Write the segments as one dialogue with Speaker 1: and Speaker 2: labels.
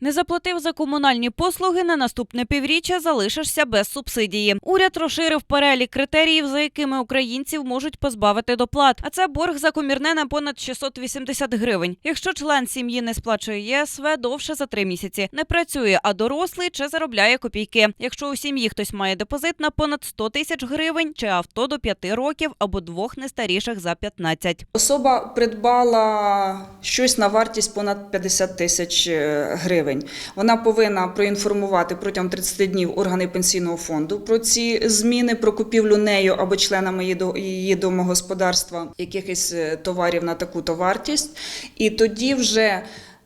Speaker 1: Не заплатив за комунальні послуги на наступне півріччя залишишся без субсидії. Уряд розширив перелік критеріїв, за якими українців можуть позбавити доплат. А це борг за комірне на понад 680 гривень. Якщо член сім'ї не сплачує ЄСВ довше за три місяці, не працює, а дорослий чи заробляє копійки. Якщо у сім'ї хтось має депозит на понад 100 тисяч гривень, чи авто до 5 років або двох не старіших за 15.
Speaker 2: Особа придбала щось на вартість понад 50 тисяч е, гривень. Вона повинна проінформувати протягом 30 днів органи пенсійного фонду про ці зміни, про купівлю нею або членами її до- її домогосподарства якихось е, товарів на таку-то вартість. І тоді вже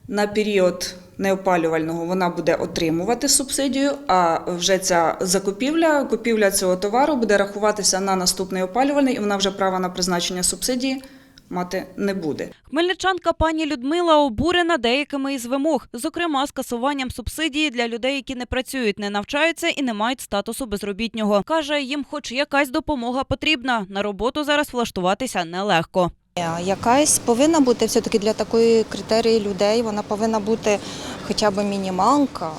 Speaker 2: на період неопалювального вона буде отримувати субсидію, а вже ця закупівля, купівля цього товару буде рахуватися на наступний опалювальний, і вона вже права на призначення субсидії мати не буде.
Speaker 1: Хмельничанка пані Людмила обурена деякими із вимог, зокрема скасуванням субсидії для людей, які не працюють, не навчаються і не мають статусу безробітнього. Каже, їм хоч якась допомога потрібна. На роботу зараз влаштуватися нелегко.
Speaker 3: Якась повинна бути все-таки для такої критерії людей, вона повинна бути хоча б мінімалка,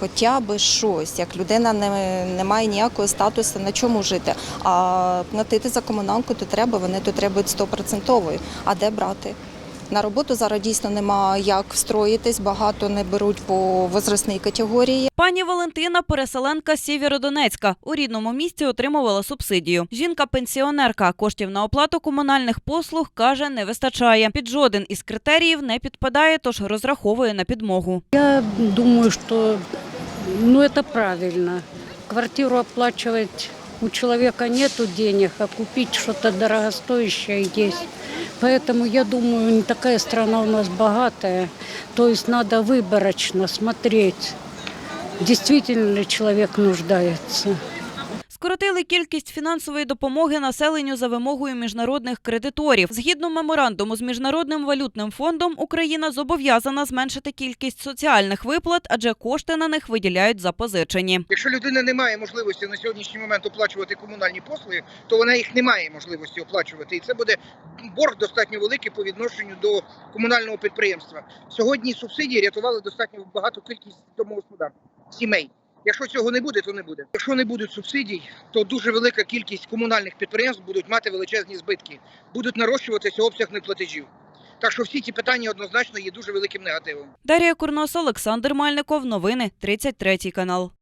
Speaker 3: хоча б щось. Як людина не, не має ніякого статусу, на чому жити. А платити за комуналку то треба, вони то требують стопроцентової. А де брати? На роботу зараз дійсно немає як встроїтись, багато не беруть по возрастній категорії.
Speaker 1: Пані Валентина, переселенка з Сєвєродонецька, у рідному місті отримувала субсидію. Жінка-пенсіонерка коштів на оплату комунальних послуг каже, не вистачає. Під жоден із критеріїв не підпадає, тож розраховує на підмогу.
Speaker 4: Я думаю, что ну, это правильно. Квартиру оплачивать у человека нету денег, а купить что-то дорогостоящее есть. Поэтому я думаю, не такая страна у нас богатая. То есть надо выборочно смотреть, действительно ли человек нуждается.
Speaker 1: Скоротили кількість фінансової допомоги населенню за вимогою міжнародних кредиторів. Згідно меморандуму з міжнародним валютним фондом, Україна зобов'язана зменшити кількість соціальних виплат, адже кошти на них виділяють запозичені.
Speaker 5: Якщо людина не має можливості на сьогоднішній момент оплачувати комунальні послуги, то вона їх не має можливості оплачувати, і це буде борг достатньо великий по відношенню до комунального підприємства. Сьогодні субсидії рятували достатньо багато кількість домогосподарств, сімей. Якщо цього не буде, то не буде. Якщо не будуть субсидій, то дуже велика кількість комунальних підприємств будуть мати величезні збитки, будуть нарощуватися обсяг неплатежів. Так що всі ці питання однозначно є дуже великим негативом.
Speaker 1: Дарія Курнос, Олександр Мальников. Новини 33 канал.